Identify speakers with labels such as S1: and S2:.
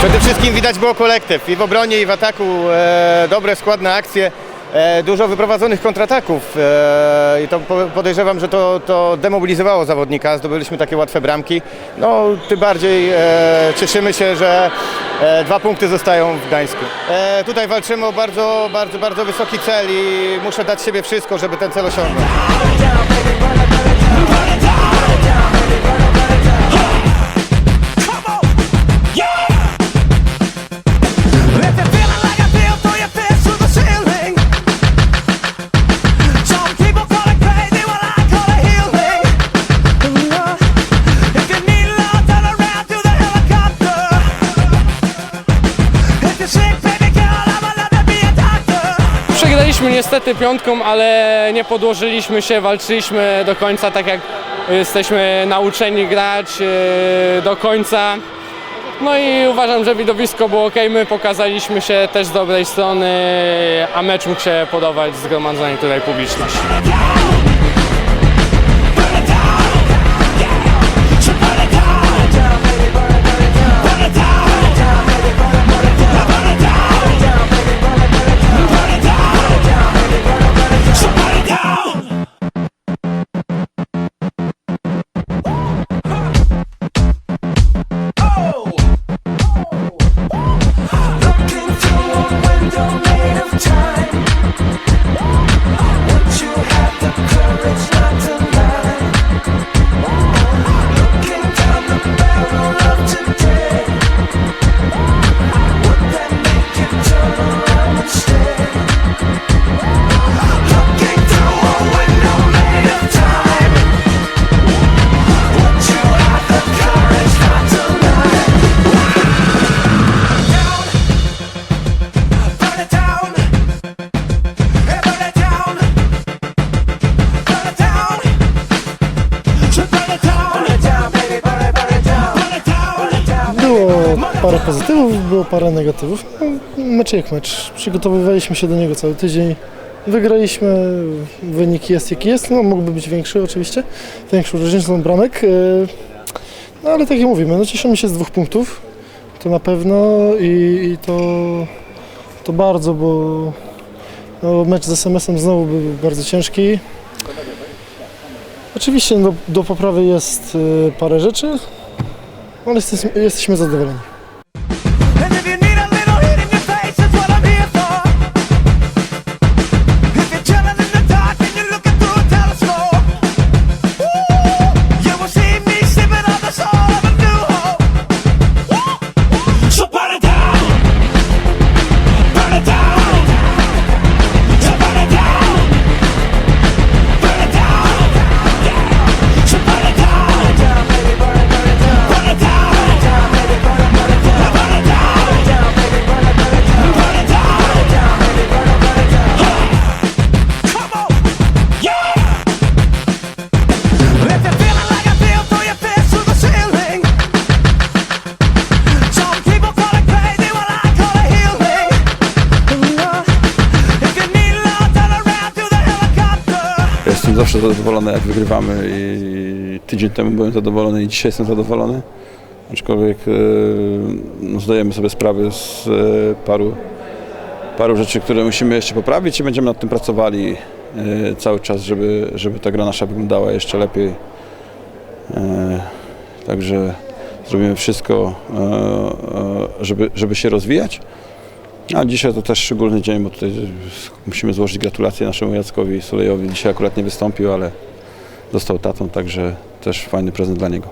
S1: Przede wszystkim widać było kolektyw i w obronie i w ataku e, dobre, składne akcje, e, dużo wyprowadzonych kontrataków e, i to po- podejrzewam, że to, to demobilizowało zawodnika, zdobyliśmy takie łatwe bramki. No tym bardziej e, cieszymy się, że e, dwa punkty zostają w Gdańsku. E, tutaj walczymy o bardzo, bardzo, bardzo wysoki cel i muszę dać siebie wszystko, żeby ten cel osiągnąć.
S2: Przegraliśmy niestety piątką, ale nie podłożyliśmy się, walczyliśmy do końca tak jak jesteśmy nauczeni grać e, do końca. No i uważam, że widowisko było ok, my pokazaliśmy się też z dobrej strony, a mecz mógł się podobać zgromadzonej tutaj publiczności.
S3: Parę pozytywów, było parę negatywów. No, Mecz jak mecz. Przygotowywaliśmy się do niego cały tydzień. Wygraliśmy, wynik jest jaki jest, no mógłby być większy oczywiście, większą różnicą bramek. e, No ale tak jak mówimy, no cieszymy się z dwóch punktów, to na pewno i, i to, to bardzo, bo no, mecz z SMS-em znowu był bardzo ciężki. Oczywiście no, do poprawy jest e, parę rzeczy, ale jesteśmy, jesteśmy zadowoleni.
S4: Zawsze zadowolony, jak wygrywamy i tydzień temu byłem zadowolony i dzisiaj jestem zadowolony. Aczkolwiek e, no, zdajemy sobie sprawę z e, paru, paru rzeczy, które musimy jeszcze poprawić i będziemy nad tym pracowali e, cały czas, żeby, żeby ta gra nasza wyglądała jeszcze lepiej. Także zrobimy wszystko, żeby, żeby się rozwijać. A dzisiaj to też szczególny dzień, bo tutaj musimy złożyć gratulacje naszemu Jackowi Sulejowi. Dzisiaj akurat nie wystąpił, ale został tatą, także też fajny prezent dla niego.